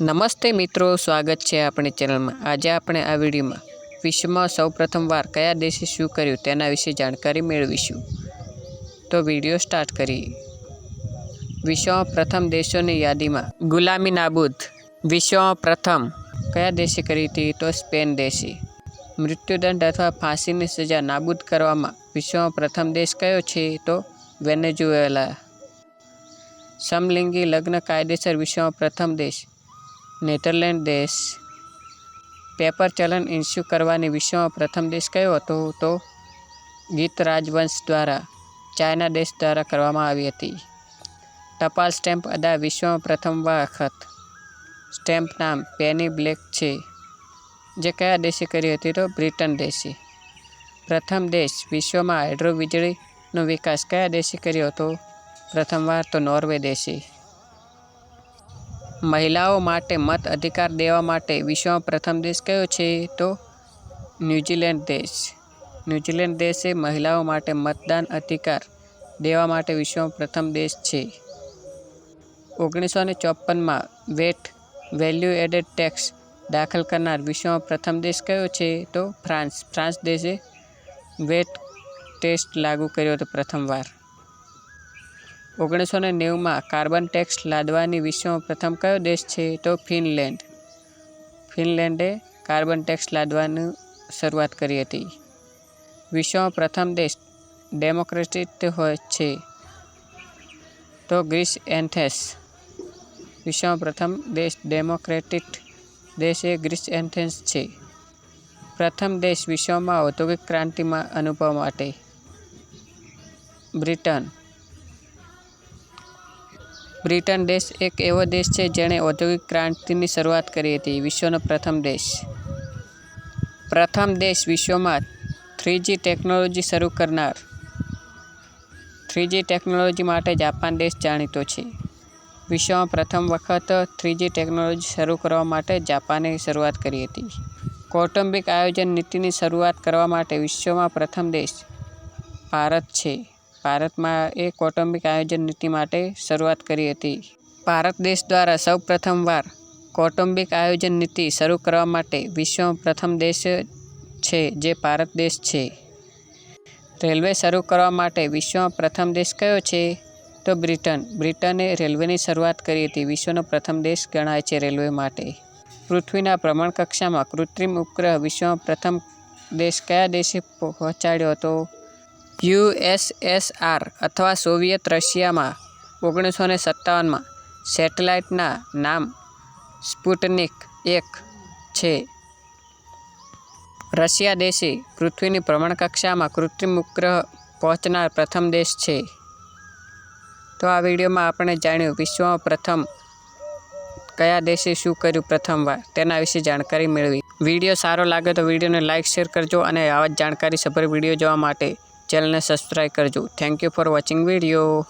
નમસ્તે મિત્રો, સ્વાગત છે આપણી ચેનલમાં. આજે આપણે આ વિડીયોમાં વિશ્વમાં સૌ પ્રથમવાર કયા દેશે શું કર્યું તેના વિશે જાણકારી મેળવીશું. તો વીડિયો સ્ટાર્ટ કરીએ. વિશ્વમાં પ્રથમ દેશોની યાદીમાં ગુલામી નાબૂદ. વિશ્વમાં પ્રથમ કયા દેશે કરી હતી તો સ્પેન દેશે. મૃત્યુદંડ અથવા ફાંસીની સજા નાબૂદ કરવામાં વિશ્વમાં પ્રથમ દેશ કયો છે તો વેનેઝુએલા. સમલિંગી લગ્ન કાયદેસર વિશ્વમાં પ્રથમ દેશ નેધરલેન્ડ દેશ. પેપર ચલન ઇસ્યુ કરવાની વિશ્વમાં પ્રથમ દેશ કયો હતો તો ગીત રાજવંશ દ્વારા, ચાઇના દેશ દ્વારા કરવામાં આવી હતી. ટપાલ સ્ટેમ્પ અદા વિશ્વમાં પ્રથમ વખત. સ્ટેમ્પ નામ પેની બ્લેક છે, જે કયા દેશે કરી હતી તો બ્રિટન દેશે. પ્રથમ દેશ વિશ્વમાં હાઇડ્રો વીજળીનો વિકાસ કયા દેશે કર્યો હતો? પ્રથમવાર તો નોર્વે દેશે. મહિલાઓ માટે મત અધિકાર દેવા માટે વિશ્વમાં પ્રથમ દેશ કયો છે તો ન્યૂઝીલેન્ડ દેશ. ન્યૂઝીલેન્ડ દેશે મહિલાઓ માટે મતદાન અધિકાર દેવા માટે વિશ્વમાં પ્રથમ દેશ છે. ઓગણીસો ને ચોપનમાં વેટ વેલ્યુ એડેડ ટેક્સ દાખલ કરનાર વિશ્વમાં પ્રથમ દેશ કયો છે તો ફ્રાન્સ. ફ્રાન્સ દેશે વેટ ટેસ્ટ લાગુ કર્યો હતો પ્રથમવાર. ઓગણીસો ને નેવુંમાં કાર્બન ટેક્સ લાદવાની વિશ્વમાં પ્રથમ કયો દેશ છે તો ફિનલેન્ડ. ફિનલેન્ડે કાર્બન ટેક્સ લાદવાની શરૂઆત કરી હતી. વિશ્વમાં પ્રથમ દેશ ડેમોક્રેટિક હોય છે તો ગ્રીસ એન્થેસ વિશ્વમાં પ્રથમ દેશ ડેમોક્રેટિક દેશ એ ગ્રીસ એન્થેન્સ છે. પ્રથમ દેશ વિશ્વમાં ઔદ્યોગિક ક્રાંતિમાં અનુભવ માટે. બ્રિટન. બ્રિટન દેશ એક એવો દેશ છે જેણે ઔદ્યોગિક ક્રાંતિની શરૂઆત કરી હતી, વિશ્વનો પ્રથમ દેશ. પ્રથમ દેશ વિશ્વમાં થ્રીજી ટેકનોલોજી શરૂ કરનાર. થ્રીજી ટેકનોલોજી માટે જાપાન દેશ જાણીતો છે. વિશ્વમાં પ્રથમ વખત થ્રીજી ટેકનોલોજી શરૂ કરવા માટે જાપાને શરૂઆત કરી હતી. કૌટુંબિક આયોજન નીતિની શરૂઆત કરવા માટે વિશ્વમાં પ્રથમ દેશ ભારત છે. ભારતમાં એ કૌટુંબિક આયોજન નીતિ માટે શરૂઆત કરી હતી. ભારત દેશ દ્વારા સૌ પ્રથમવાર કૌટુંબિક આયોજન નીતિ શરૂ કરવા માટે વિશ્વમાં પ્રથમ દેશ છે જે ભારત દેશ છે. રેલવે શરૂ કરવા માટે વિશ્વમાં પ્રથમ દેશ કયો છે? તો બ્રિટન. બ્રિટને રેલવેની શરૂઆત કરી હતી. વિશ્વનો પ્રથમ દેશ ગણાય છે રેલવે માટે. પૃથ્વીના ભ્રમણકક્ષામાં કૃત્રિમ ઉપગ્રહ વિશ્વમાં પ્રથમ દેશ કયા દેશે પહોંચાડ્યો હતો? યુએસએસઆર અથવા સોવિયત રશિયામાં ઓગણીસો ને સત્તાવનમાં સેટેલાઇટના નામ સ્પુટનિક એક છે. રશિયા દેશે પૃથ્વીની ભ્રમણકક્ષામાં કૃત્રિમ ઉપગ્રહ પહોંચનાર પ્રથમ દેશ છે. તો આ વિડીયોમાં આપણે જાણ્યું વિશ્વમાં પ્રથમ કયા દેશે શું કર્યું પ્રથમવાર, તેના વિશે જાણકારી મેળવી. વીડિયો સારો લાગે તો વિડીયોને લાઇક, શેર કરજો અને આવા જ જાણકારી સભર વીડિયો જોવા માટે ચેનલને સબસ્ક્રાઈબ કરજો. Thank you for watching video